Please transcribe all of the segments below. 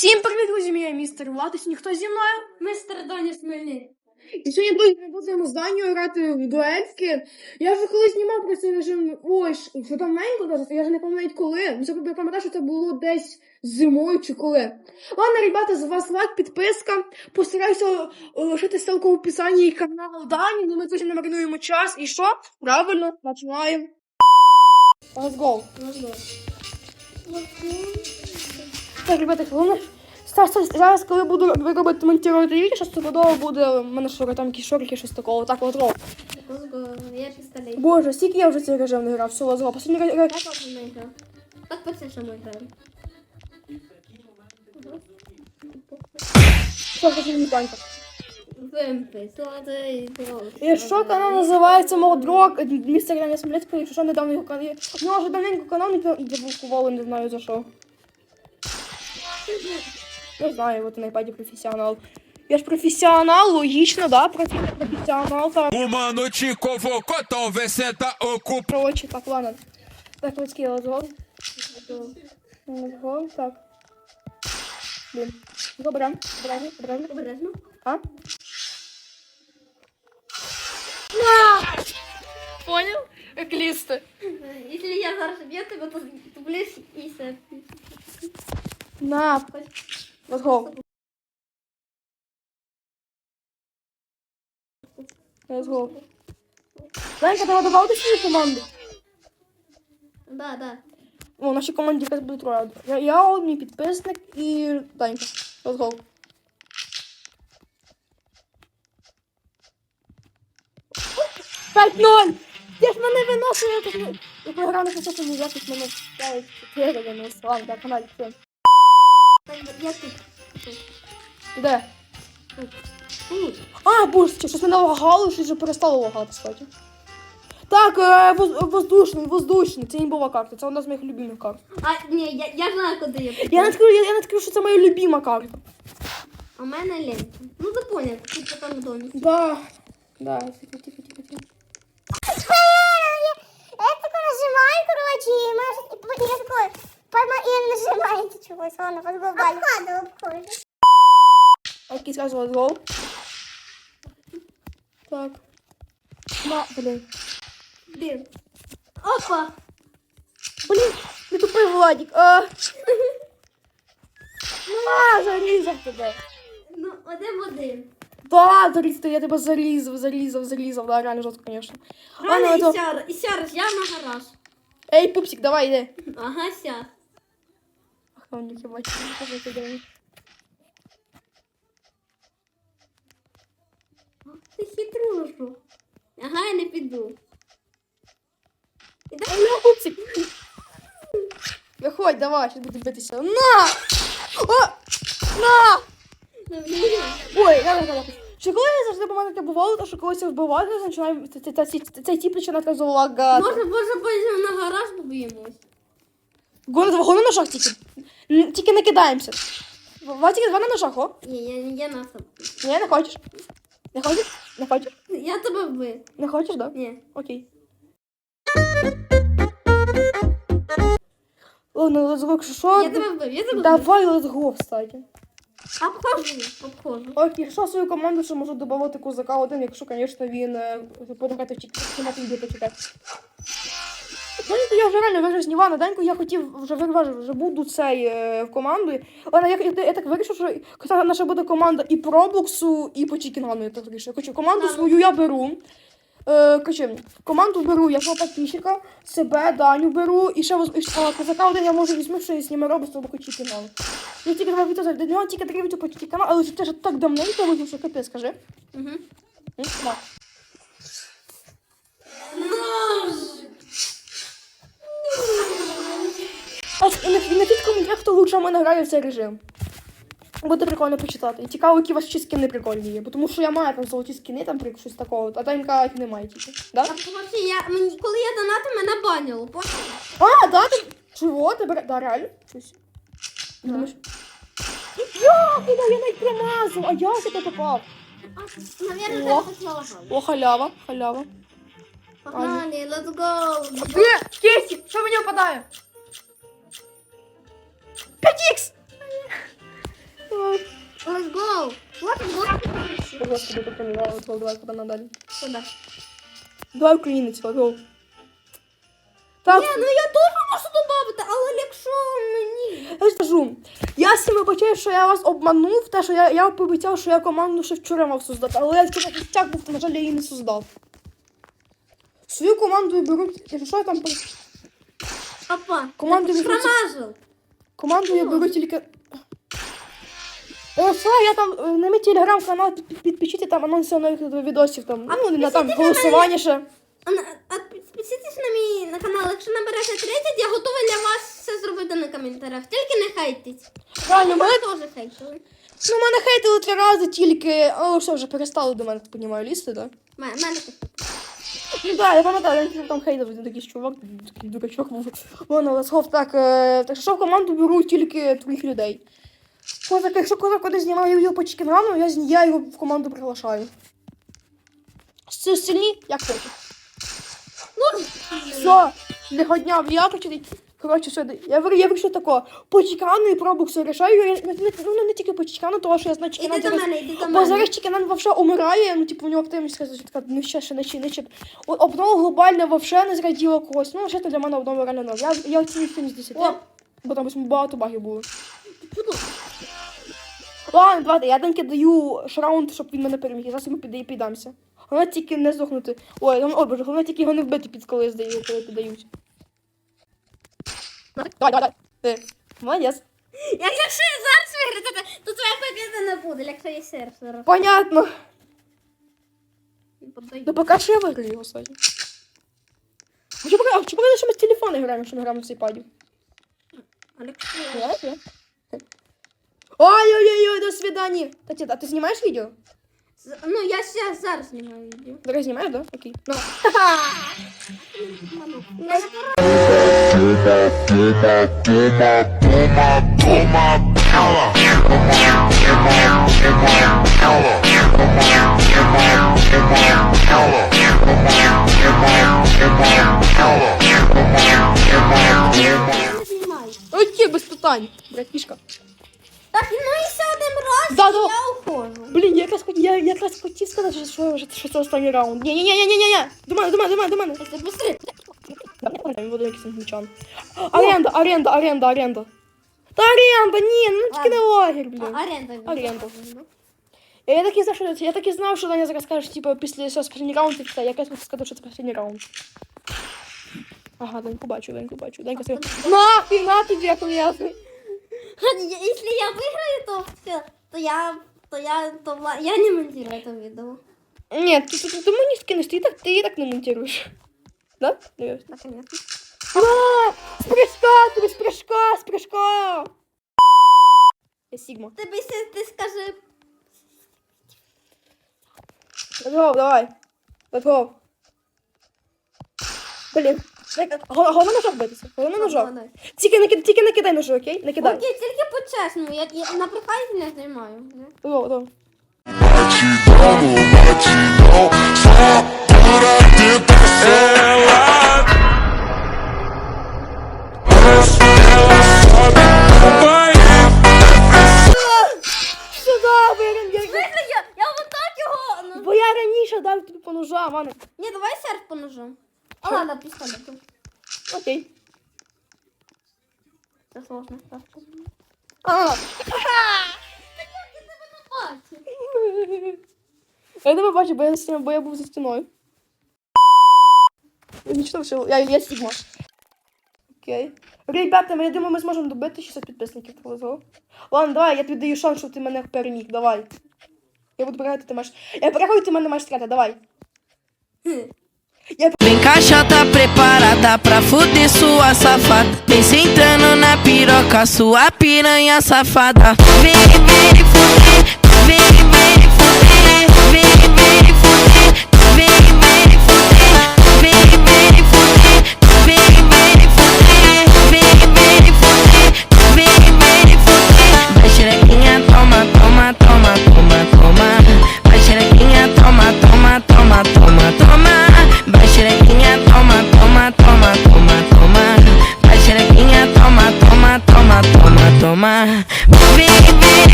Всім привіт, друзі, я містер Ватис, ніхто зі мною. Мистер Доні Смельний. І сьогодні, друзі, ми будемо з грати в дуельки. Я вже колись знімав про цей режим, ой, що там маленько даже, я вже не пам'ятаю коли. Ну, я пам'ятаю, що це було десь зимою чи коли. Ладно, ребята, з вас лайк, підписка. Постараюся е, лишити ссылку в описанні і канал Дані, ну ми дуже не марнуємо час. І що? Правильно, починаємо. Let's go. Так, ребята, головне. Зараз, коли буду робити монтувати відео, що стопудово буде в мене шори, там якісь шорики, щось такого. Так, от роб. Боже, скільки я вже цей режим не грав, все, go. Последній ре- ре- Как он не играл? Как процесса мы играем? Що це не танка. І що канал називається Молдрок, містер Даня Смолецький, якщо що недавно його канал. У нього вже давненько канал не заблокували, не знаю за що. Не знаю, от на iPad професіонал. Я ж професіонал, логічно, да? Профі- Професіонал, так. O mano te convocou, talvez senta ocupa. Короче, так, ладно. Так, людський лазгол. Лазгол, так. Блін. Добре, добре, добре. Обережно. А? Понял? Як лісти. Если я зараз б'ю тебе, то то ближ і все. На. Let's go. Let's go. Данька, ти додавав свої команди? Да, да. О, нашій команді якраз буде троє. Я, я мій підписник і Данька. Let's go. П'ять ноль! Ти ж мене виносив, ми грали на цьому якось мене 5-4 виносив. Ладно, так, каналі, все. Я тут. Де? А, боже, щось мене лагало, щось вже перестало лагати, кстати. Так, е, воз, воздушний, воздушний, це імбова карта, це одна з моїх любимих карт. А, ні, я, я знаю, куди я піду. Я не скажу, я, я не скажу, що це моя любима карта. А в мене лента. Ну ти поняв, ти там в домі. Да, да, тихо, тихо, тихо, тихо. Я тако нажимаю, короче, и может, и, и я такой, пойма, и чего-то, ладно. Обходу, обходу. Окей, сразу let's. Так. На, блин. Блін. Опа! Блин, не тупий Владик. А. На, зарізав тебе. Ну, один в один. Да, зарізав, я тебе зарізав, зарізав, зарізав, да, реально жорстко, конечно. Рано Ладно, і это... сяр, і сяр, я на гараж. Ей, пупсик, давай, йди. Ага, сяр. Хибать, не хибать. Ти хитрушку. Ага, я не піду. Іди. Виходь, давай, сейчас буду битися. На! О! На! Ой, я не знаю. Що коли я завжди буває таке бувало, то що колись я вбиваю, починаю цей- цей- цей- тіп починає залагати. Може, може, потім на гараж поб'ємось. Гони два гони на шах тільки. Не кидаємося. Ва два на ножах, о? Ні, я, я на себе. Ні, не хочеш? Не хочеш? Не хочеш? Я тебе вбив. Не хочеш, да? Ні. Окей. Ладно, let's go, що. Я тебе вбив, я тебе вбив. Давай let's go, кстати. Обхожу, обхожу. Ок, якщо свою команду ще можу додати козака один, якщо, звісно, він е, буде грати в чемпіонаті Знаєте, я вже реально виграв з Нівана. Данько я хотів вже вирвати, вже буду цей е, в команду. Але я, я, я так вирішив, що хоча наша буде команда і по Роблоксу, і по Чікінгану. Я так вирішив. Короче, команду ну. свою я беру. Е, короче, команду беру я свого підписчика, себе, Даню беру, і ще воз- і, ще- а, козака один я можу візьму, що я з ними роблю, з тобою Чікінган. Я тільки два відео до нього тільки три відео по Чікінган, але це ж так давненько вийшло, що капець, скажи. Угу. М, А і на- і напишіть в коментарях, хто лучше в мене грає в цей режим. Буде прикольно почитати. І цікаво, які ваші скини прикольні є. Бо Тому що я маю там золоті скини, там прик- щось такого, а Данька їх немає тільки. Да? А коротше, я, мені, коли я донатив, мене банило, понял? А, да, ти... Чого? Ти бере... Да, реально? Щось. Да. Думаєш? Я, куди я навіть промазав, а я тебе попав? А, наверное, О. це щось. О, халява, халява. Погнали, let's go. Е, Кесі, що мені випадає? 5х! let's go. Let's go. Господи, допомагаю. От, Давай, куди надалі. Куди? Давай українець, го. Так, Ні, ну я теж можу додати, але якщо мені. я ж кажу, я всім вибачаю, що я вас обманув, те, що я, я пообіцяв, що я команду ще вчора мав создати, але я вчора кістяк був, то, на жаль, я її не создав. Свою команду беру, якщо що я там Папа, Команду ти промазав. Команду я беру тільки. Все, я там е, на мій телеграм-канал під- під- підпишіться там анонси нових відосів там. А Ну, на там голосування ще. А, а підписуйтесь на мій на канал, якщо наберете 30, я готова для вас все зробити на коментарях. Тільки не хейтіть. Правильно, мене, теж хейтили. ну, мене хейтили три рази тільки. О, все, вже перестали до мене, так понімаю, лізти, так? Мене. Ну да, я пам'ятаю, я там хейтив один такий чувак, такий дурачок був. Ладно, hope, так, е, так що в команду беру тільки твоїх людей. Козак, якщо козак куди знімає його по чікінгану, я, я його в команду приглашаю. С- Сильні, як хочеш. Ну, Все, не дня, я. Коротше, все, я, вир- я вирішив тако, по чікану і пробуксу рішаю, я, не, не, ну, не тільки по тому що я знаю іди до зараз- мене, іди до Бо мене. зараз Чікенан вовше умирає, ну типу у нього активність сказати, така, ну ще ще нечі, нечі. Обнова глобальна вовше не зраділа когось. Ну, ще то для мене обнова реально нова. Я, я оцінюю 7 з 10. О. Бо там багато багів було. Ладно, давайте, я деньки даю шраунд, щоб він мене переміг. Я зараз йому піде і піддамся. Головне тільки не здохнути. Ой, ну, о боже, головне тільки його не вбити під коли здаю, коли піддають. Давай, давай, давай. Ти. Молодець. Як- Якщо я зараз виграти, то твоя побіда не буде, якщо я серф зараз. Понятно. Подаю. Ну поки що я виграю його сьогодні. А чи поки, а чи поки що ми з телефону граємо, що ми граємо з iPad? Олексій. Ой-ой-ой, до свидания. Кстати, а ты снимаешь видео? Ну, я зараз, зараз знімаю відео. Зараз снимаешь, да? Окей. Ну. Окей, без питань. Братишка. Так, я якраз, хот- я якраз хотів сказати, що, що, що, що це останній раунд. Ні, ні, ні, ні, ні, ні, ні. До мене, до мене, до мене, до мене. Це быстрее. Він буде якийсь англічан. Оренда, оренда, оренда, оренда. Та оренда, ні, ну тільки не лагерь, блін. Аренда. Оренда. Я, я так і знав, що я так і знав, що Даня зараз скаже, типу, після цього останній раунд і все. Я якраз хочу сказати, що це останній раунд. Ага, Даньку бачу, Даньку бачу. Данька сказав, на, ти, на, ти дякую, я. Если я выиграю, то все, то я, то я, то ла- я не монтирую это видео. Ні, ти, ти, ти, ти мені скинеш, ти і так, ти і так не монтируєш. Да? Дивись. Наконец. А, З прыжка, ти з прыжка, з прыжка. Я Сігма. Ты, если ты скажи, Let's go, давай. Let's go. Головне ножок битися. Головне ножок. Головне. Тільки не, кид- тільки не кидай ножок, окей? Не кидай. окей, тільки по-чесному, я, я на приколі не знімаю. не? О, о. Batidão, batidão, só pura tentação. Ela, ela sobe no banheiro. Сюди, бо я, Слухай, я, я вот його, ну. бо я раніше дав тобі по ножам, Ваня. Не, давай серф по ножам. А ладно, пистолетом. Окей. Це сложно. так. А, я тебе бачу, бо я, за стіною- бо я був за стіною. Я нічого, що я, я Сігма. Окей. Ребята, я думаю, ми зможемо добити 600 підписників. Go. Ладно, давай, я тобі даю шанс, щоб ти мене переміг. Давай. Я буду переграти, ти маєш. Я переграю, ти мене маєш стріляти, давай. Vem caixota preparada pra fuder sua safada. Vem sentando na piroca, sua piranha safada. Vem, vem fuder, vem,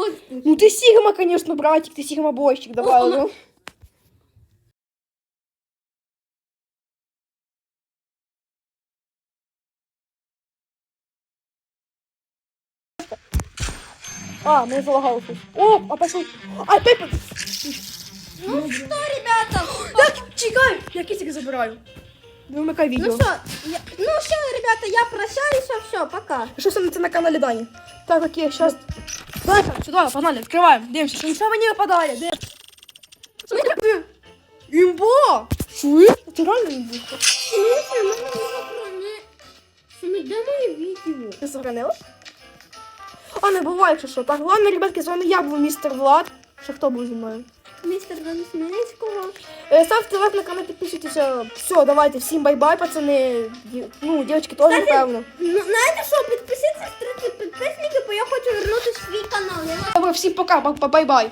бив, Ну ти Сігма, конечно, братик, ти Сігма бойщик, давай. О, ну. А, ми залагали щось. О, а пошли. А, Пепе. Ну що, ребята? Так, чекай, я кисик забираю. Вимикай відео. Ну що, я... ну що, ребята, я прощаюся, все, пока. Що саме це на каналі Дані? Так, окей, щас. Давай, сюди, погнали, открываем. Дивимося, що нічого не випадає. Де? Смотри, Імбо! Чуєш? Це реально імбо. Де моє відео? Ти сохранила? А, не буває, якщо що. Так, ладно, ребятки, з вами я був містер Влад. Ще хто був зі мною? Містер Донесмінецького. Е, Ставте лайк на канал, підписуйтеся. Все, давайте, всім бай-бай, пацани. Ді- Ну, дівчатки теж, напевно. Ну, знаєте що, підписіться з 30 підписників, бо я хочу вернути свій канал. Я Добре, всім пока, ба- ба- бай-бай.